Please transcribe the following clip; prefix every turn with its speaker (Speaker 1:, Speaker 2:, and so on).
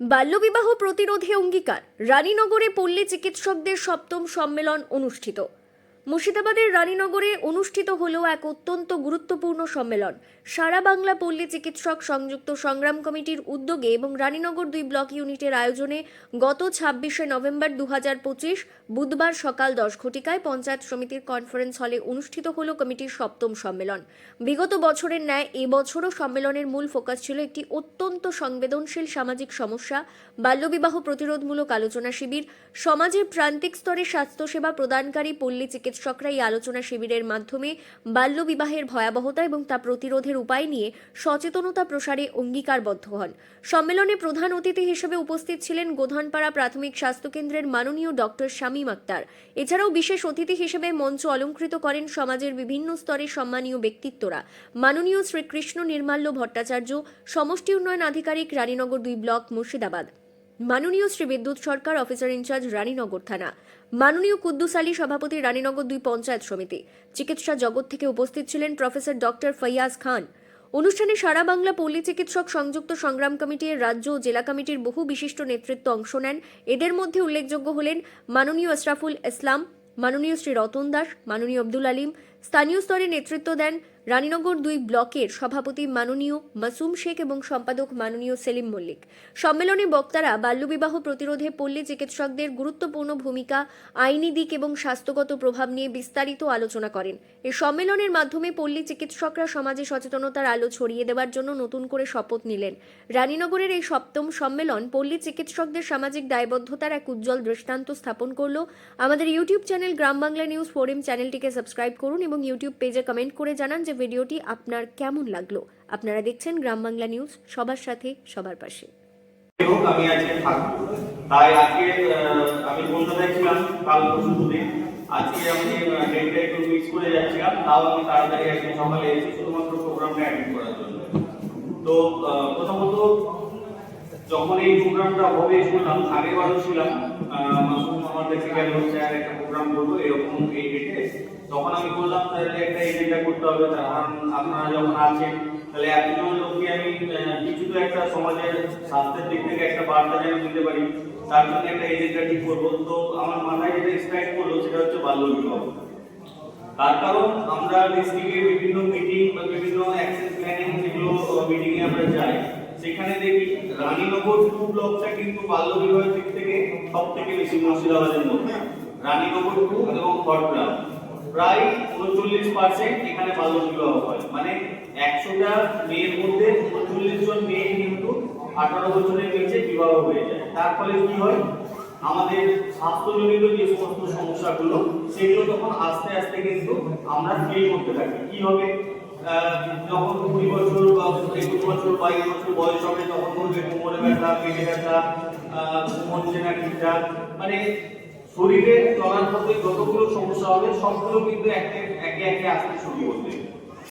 Speaker 1: বাল্যবিবাহ প্রতিরোধে অঙ্গীকার। রানীনগরে পল্লী চিকিৎসকদের সপ্তম সম্মেলন অনুষ্ঠিত। মুর্শিদাবাদের রানীনগরে অনুষ্ঠিত হলো এক অত্যন্ত গুরুত্বপূর্ণ সম্মেলন। সারা বাংলা পল্লী চিকিৎসক সংযুক্ত সংগ্রাম কমিটির উদ্যোগে এবং রানীনগর দুই ব্লক ইউনিটের আয়োজনে গত ছাব্বিশে নভেম্বর দু পঁচিশ বুধবার সকাল দশ ঘটিকায় পঞ্চায়েত সমিতির কনফারেন্স হলে অনুষ্ঠিত হলো কমিটির সপ্তম সম্মেলন। বিগত বছরের ন্যায় এবছরও সম্মেলনের মূল ফোকাস ছিল একটি অত্যন্ত সংবেদনশীল সামাজিক সমস্যা, বাল্যবিবাহ প্রতিরোধমূলক আলোচনা শিবির, সমাজের প্রান্তিক স্তরে স্বাস্থ্যসেবা প্রদানকারী পল্লী চিকিৎসকরা এই আলোচনা শিবিরের মাধ্যমে বাল্যবিবাহের ভয়াবহতা এবং তা প্রতিরোধের উপায় নিয়ে সচেতনতা প্রসারে অঙ্গীকারবদ্ধ হন। সম্মেলনে প্রধান অতিথি হিসেবে উপস্থিত ছিলেন গোধানপাড়া প্রাথমিক স্বাস্থ্যকেন্দ্রের মাননীয় ডক্টর শামীম আক্তার। এছাড়াও বিশেষ অতিথি হিসেবে মঞ্চ অলঙ্কৃত করেন সমাজের বিভিন্ন স্তরের সম্মানীয় ব্যক্তিত্বরা। মাননীয় শ্রীকৃষ্ণ নির্মাল্য ভট্টাচার্য, সমষ্টি উন্নয়ন আধিকারিক রানীনগর দুই ব্লক মুর্শিদাবাদ। মাননীয় শ্রী বিদ্যুৎ সরকার, অফিসার ইনচার্জ রানীনগর থানা। মাননীয় কুদ্দুস আলী সভাপতি রানীনগর দুই পঞ্চায়েত সমিতি। চিকিৎসা জগৎ থেকে উপস্থিত ছিলেন প্রফেসর ডক্টর ফৈয়াজ খান। অনুষ্ঠানে সারা বাংলা পল্লী চিকিৎসক সংযুক্ত সংগ্রাম কমিটির রাজ্য ও জেলা কমিটির বহু বিশিষ্ট নেতৃত্ব অংশ নেন। এদের মধ্যে উল্লেখযোগ্য হলেন মাননীয় আশরাফুল ইসলাম, মাননীয় শ্রী রতন দাস, মাননীয় আব্দুল আলিম। স্থানীয় স্তরে নেতৃত্ব দেন রানীনগর দুই ব্লকের সভাপতি মাননীয় মাসুম শেখ এবং সম্পাদক মাননীয় সেলিম মল্লিক। সম্মেলনে বক্তারা বাল্যবিবাহ প্রতিরোধে পল্লী চিকিৎসকদের গুরুত্বপূর্ণ ভূমিকা, আইনি দিক এবং স্বাস্থ্যগত প্রভাব নিয়ে বিস্তারিত আলোচনা করেন। এ সম্মেলনের মাধ্যমে পল্লী চিকিৎসকরা সমাজে সচেতনতার আলো ছড়িয়ে দেওয়ার জন্য নতুন করে শপথ নিলেন। রানীনগরের এই সপ্তম সম্মেলন পল্লী চিকিৎসকদের সামাজিক দায়বদ্ধতার এক উজ্জ্বল দৃষ্টান্ত স্থাপন করল। আমাদের YouTube channel Gram Bangla news forum চ্যানেলটিকে সাবস্ক্রাইব করুন এবং ইউটিউব পেজে কমেন্ট করে জানান যে ভিডিওটি আপনার কেমন লাগল? আপনারা দেখছেন গ্রাম বাংলা নিউজ, সবার সাথে, সবার পাশে।
Speaker 2: আমি আজকে তাই আজকে আমি কলকাতায় ছিলাম কাল পরশু আজকে আমি ডেটটা একটু মিস করে যাচ্ছিলাম। তাও আমি তাড়াতাড়ি আজকে সকালে এসেছি শুধুমাত্র প্রোগ্রামটা অ্যাটেন্ড করার জন্য। তো প্রথমত, যখন এই প্রোগ্রামটা হবে, শুনলাম আগেবারও ছিলাম। মাসুম আমার কাছে গেল স্যার একটা প্রোগ্রাম করব এরকম এই ডেটে তখন আমি তাহলে একটা এজেন্ডা করতে হবে কারণ আপনারা যখন আছেন, তাহলে এতজন লোককে আমি কিছু তো একটা সমাজের স্বাস্থ্যের দিক থেকে একটা বার্তা যেন দিতে পারি, তার জন্য একটা এজেন্ডা ঠিক করব। তো আমার মাথায় যেটা স্ট্রাইক করল, সেটা হচ্ছে বাল্য বিবাহ। তার কারণ, আমরা ডিস্ট্রিক্টে বিভিন্ন মিটিং বা বিভিন্ন অ্যাকশন প্ল্যানিং যেগুলো মিটিং এ আমরা যাই, সেখানে দেখি রানীনগর টু ব্লকটা কিন্তু বাল্য বিবাহের দিক থেকে সব থেকে বেশি মুর্শিদাবাদের মধ্যে। রানীনগর টু এবং খড়গ্রাম। প্রায় উনচল্লিশ পার্সেন্ট এখানে বাল্য বিবাহ হয়। মানে একশোটা মেয়ের মধ্যে উনচল্লিশ জন মেয়ে কিন্তু আঠারো বছরের নিচে বিবাহ হয়ে যায়। তার ফলে কি হয়? আমাদের স্বাস্থ্যজনিত যে সমস্ত সমস্যাগুলো সেগুলো তখন আস্তে আস্তে কিন্তু আমরা ফিল করতে থাকি। কি হবে? যখন কুড়ি বছর বা একুশ বছর বাইশ বছর বয়স হবে তখন বলবে কোমরে ব্যথা পেটে ব্যথা আহ, ঘুম হচ্ছে না ঠিকঠাক। মানে শরীরে চলার মধ্যে যতগুলো সমস্যা হবে সবগুলো কিন্তু একে একে একে আসতে শুরু করবে।